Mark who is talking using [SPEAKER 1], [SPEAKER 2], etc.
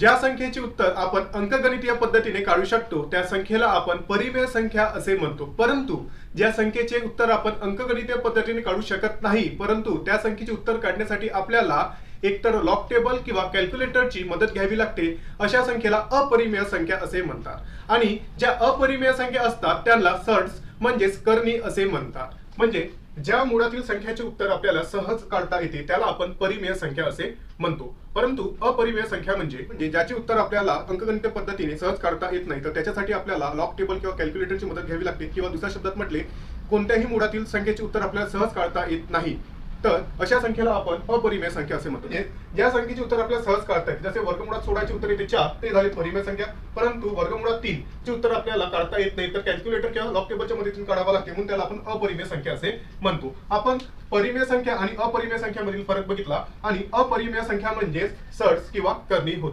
[SPEAKER 1] ज्या संख्येचे उत्तर आपण अंकगणितीय पद्धतीने काढू शकतो त्या संख्येला आपण परिमेय संख्या असे म्हणतो. परंतु ज्या संख्येचे उत्तर आपण अंकगणितीय पद्धतीने काढू शकत नाही परंतु त्या संख्येचे उत्तर काढण्यासाठी आपल्याला एकतर लॉक टेबल किंवा कॅल्क्युलेटरची मदत घ्यावी लागते अशा संख्येला अपरिमेय संख्या असे म्हणतात. आणि ज्या अपरिमेय संख्या असतात त्यांना सर्ट्स म्हणजेच करणी असे म्हणतात. म्हणजे ज्या मुळातील संख्याचे उत्तर आपल्याला सहज काढता येते त्याला आपण परिमेय संख्या असे म्हणतो. परंतु अपरिमेय संख्या म्हणजे म्हणजे ज्याचे उत्तर आपल्याला अंकगणित पद्धतीने सहज काढता येत नाही तर त्याच्यासाठी आपल्याला लॉक टेबल किंवा कॅल्क्युलेटरची मदत घ्यावी लागते. किंवा दुसऱ्या शब्दात म्हटले कोणत्याही मुळातील संख्येचे उत्तर आपल्याला सहज काढता येत नाही. तर अशा संख्येला आपण अपरिमेय संख्या असे म्हणतो. ज्या संख्येचे उत्तर आपल्याला सहज काढता येते जसे वर्गमुळात सोळाचे उत्तर येते चार ते झाले परिमेय संख्या. परंतु वर्गमुळात तीन चे उत्तर आपल्याला काढता येत नाही तर कॅल्क्युलेटर किंवा लॉग टेबलच्या मदतीतून काढावं लागते म्हणून त्याला आपण अपरिमेय संख्या असे म्हणतो. आपण परिमेय संख्या आणि अपरिमेय संख्यामधील फरक बघितला आणि अपरिमेय संख्या म्हणजे सर्ट्स किंवा करणी होते.